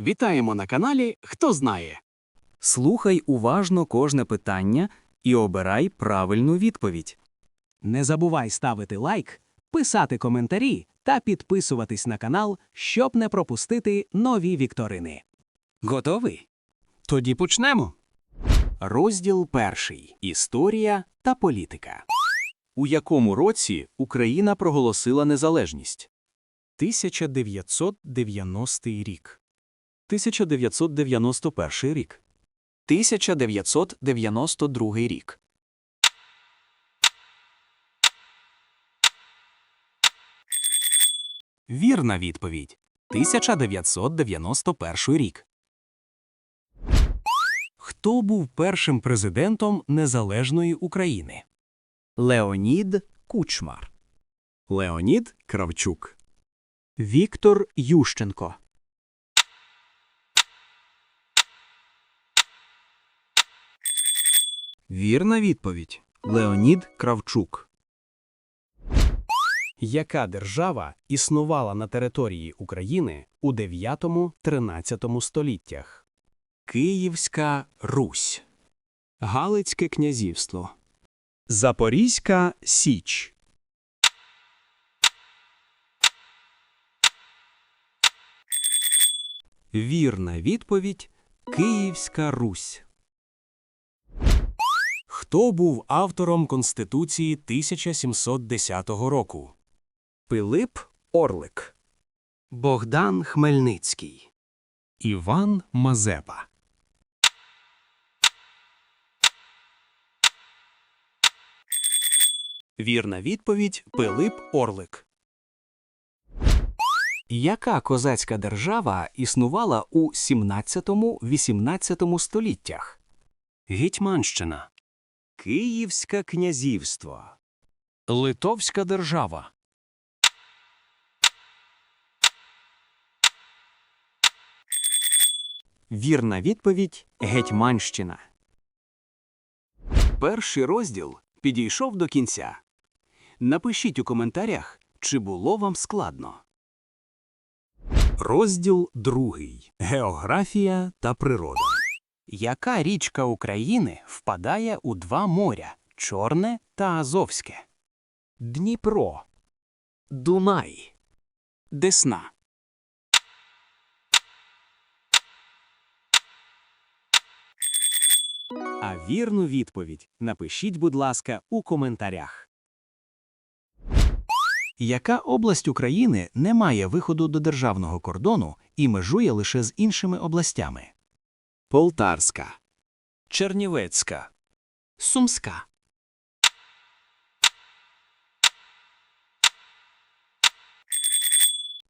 Вітаємо на каналі Хто знає. Слухай уважно кожне питання і обирай правильну відповідь. Не забувай ставити лайк, писати коментарі та підписуватись на канал, щоб не пропустити нові вікторини. Готовий? Тоді почнемо. Розділ перший. Історія та політика. У якому році Україна проголосила незалежність? 1990 рік. 1991 рік. 1992 рік. Вірна відповідь. 1991 рік. Хто був першим президентом Незалежної України? Леонід Кучмар. Леонід Кравчук. Віктор Ющенко. Вірна відповідь. Леонід Кравчук. Яка держава існувала на території України у 9-13 століттях? Київська Русь. Галицьке князівство. Запорізька Січ. Вірна відповідь Київська Русь. Хто був автором Конституції 1710 року? Пилип Орлик. Богдан Хмельницький. Іван Мазепа. Вірна відповідь Пилип Орлик. Яка козацька держава існувала у 17-18 століттях? Гетьманщина. Київське князівство. Литовська держава. Вірна відповідь Гетьманщина. Перший розділ підійшов до кінця. Напишіть у коментарях, чи було вам складно. Розділ другий. Географія та природа. Яка річка України впадає у два моря Чорне та Азовське? Дніпро. Дунай. Десна. А вірну відповідь напишіть, будь ласка, у коментарях. Яка область України не має виходу до державного кордону і межує лише з іншими областями? Полтарська, Чернівецька, Сумська.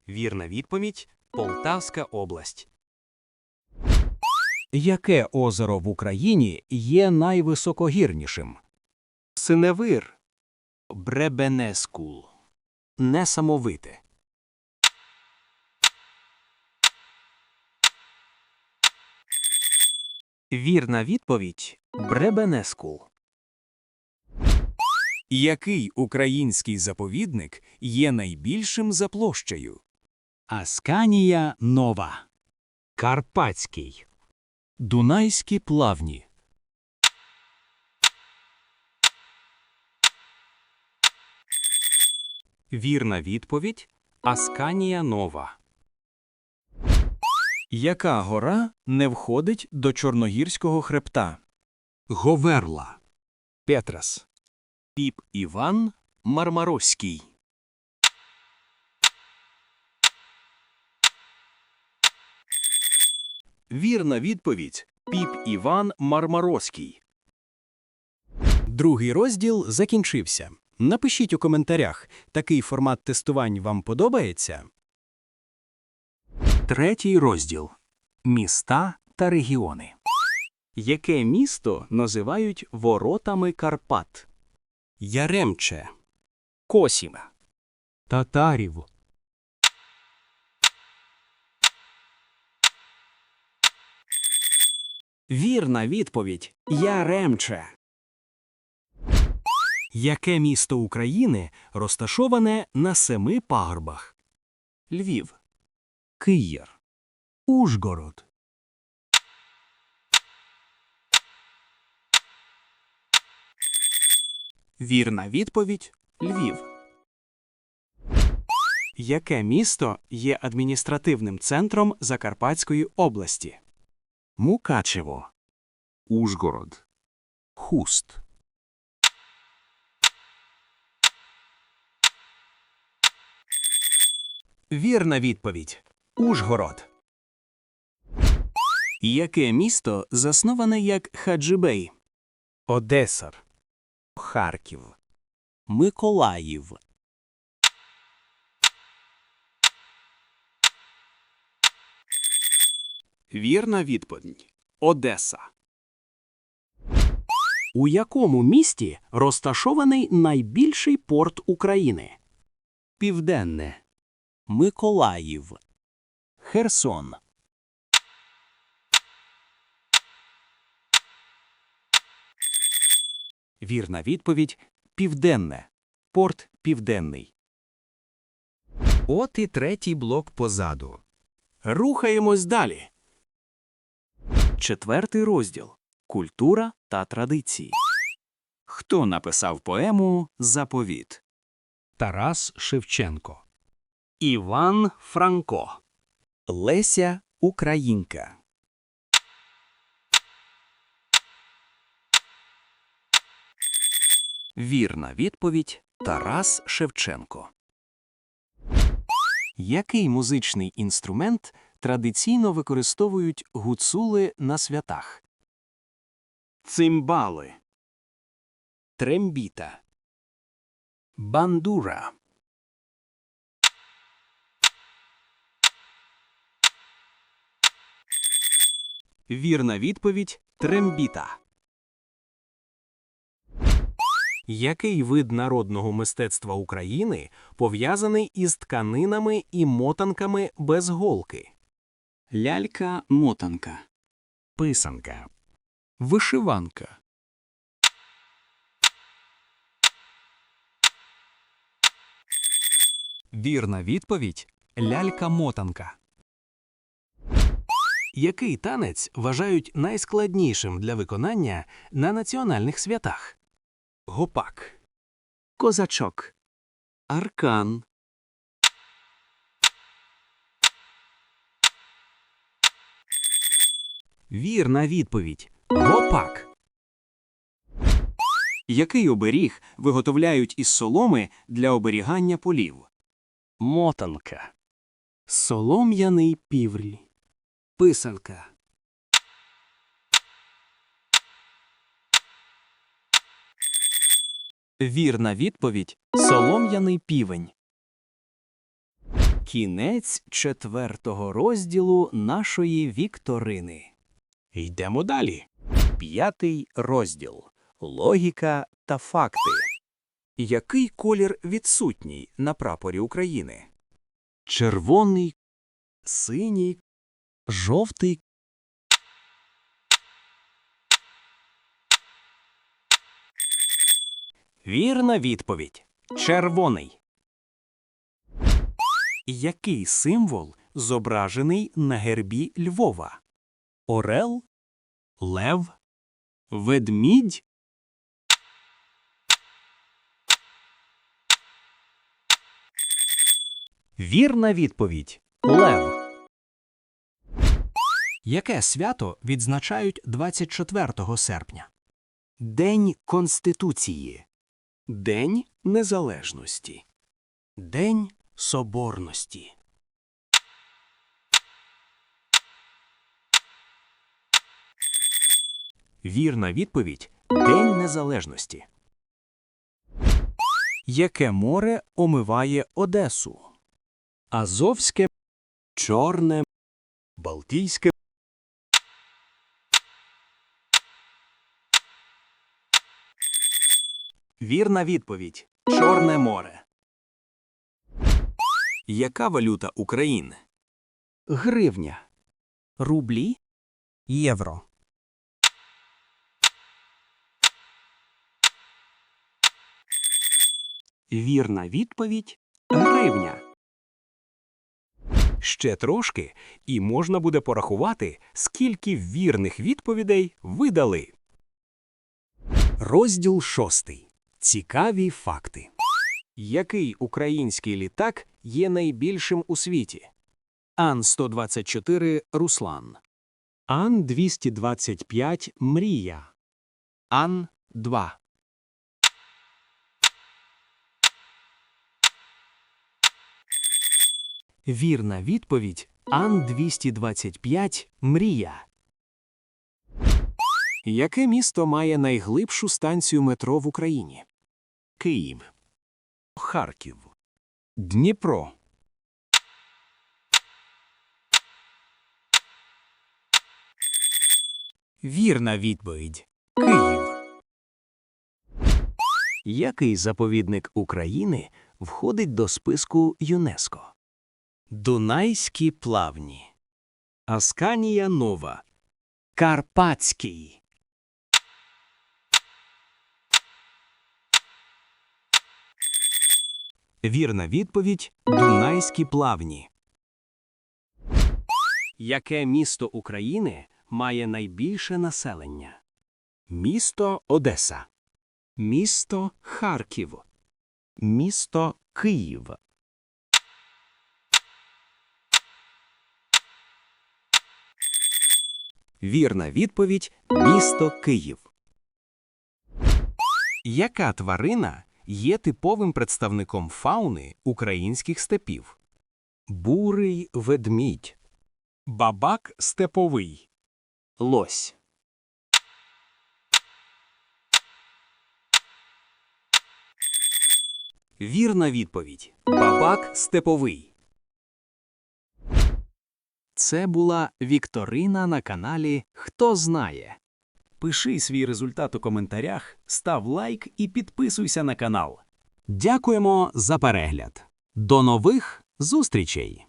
Вірна відповідь Полтавська область. Яке озеро в Україні є найвисокогірнішим? Синевир, Бребенескул, Несамовите. Вірна відповідь Бребенескул. Який український заповідник є найбільшим за площею? Асканія Нова. Карпатський. Дунайські плавні. Вірна відповідь Асканія Нова. Яка гора не входить до Чорногірського хребта? Говерла. Петрас. Піп Іван Мармароський. Вірна відповідь Піп Іван Мармароський. Другий розділ закінчився. Напишіть у коментарях, такий формат тестувань вам подобається? Третій розділ Міста та регіони. Яке місто називають воротами Карпат? Яремче, Косіма, Татарів. Вірна відповідь Яремче. Яке місто України розташоване на семи пагорбах? Львів, Київ, Ужгород. Вірна відповідь Львів. Яке місто є адміністративним центром Закарпатської області? Мукачево. Ужгород. Хуст. Вірна відповідь. Ужгород. Яке місто засноване як Хаджибей? Одесар. Харків. Миколаїв. Вірна відповідь Одеса. У якому місті розташований найбільший порт України? Південне. Миколаїв. Херсон. Вірна відповідь Південне. Порт Південний. От і третій блок позаду. Рухаємось далі. Четвертий розділ Культура та традиції. Хто написав поему Заповіт? Тарас Шевченко. Іван Франко. Леся Українка. Вірна відповідь Тарас Шевченко. Який музичний інструмент традиційно використовують гуцули на святах? Цимбали. Трембіта. Бандура. Вірна відповідь трембіта. Який вид народного мистецтва України пов'язаний із тканинами і мотанками без голки? Лялька-мотанка. Писанка. Вишиванка. Вірна відповідь лялька-мотанка. Який танець вважають найскладнішим для виконання на національних святах? Гопак. Козачок. Аркан. Вірна відповідь. Гопак. Який оберіг виготовляють із соломи для оберігання полів? Мотанка. Солом'яний півріль. Писанка. Вірна відповідь Солом'яний півень. Кінець четвертого розділу нашої вікторини. Йдемо далі. П'ятий розділ. Логіка та факти. Який колір відсутній на прапорі України? Червоний, синій, жовтий. Вірна відповідь. Червоний. Який символ зображений на гербі Львова? Орел? Лев? Ведмідь? Вірна відповідь. Лев. Яке свято відзначають 24 серпня? День Конституції. День Незалежності. День Соборності. Вірна відповідь День Незалежності. Яке море омиває Одесу? Азовське, Чорне, Балтійське. Вірна відповідь Чорне море. Яка валюта України? Гривня. Рублі? Євро. Вірна відповідь гривня. Ще трошки, і можна буде порахувати, скільки вірних відповідей ви дали. Розділ шостий. Цікаві факти. Який український літак є найбільшим у світі? Ан-124 Руслан. Ан-225 Мрія. Ан-2. Вірна відповідь Ан-225 Мрія. Яке місто має найглибшу станцію метро в Україні? Київ. Харків. Дніпро. Вірна відповідь Київ. Який заповідник України входить до списку ЮНЕСКО? Дунайські плавні. Асканія Нова. Карпатський. Вірна відповідь Дунайські плавні. Яке місто України має найбільше населення? Місто Одеса. Місто Харків. Місто Київ. Вірна відповідь місто Київ. Яка тварина є типовим представником фауни українських степів? Бурий ведмідь. Бабак степовий. Лось. Вірна відповідь. Бабак степовий. Це була Вікторина на каналі Хто знає. Пиши свій результат у коментарях, став лайк і підписуйся на канал. Дякуємо за перегляд. До нових зустрічей!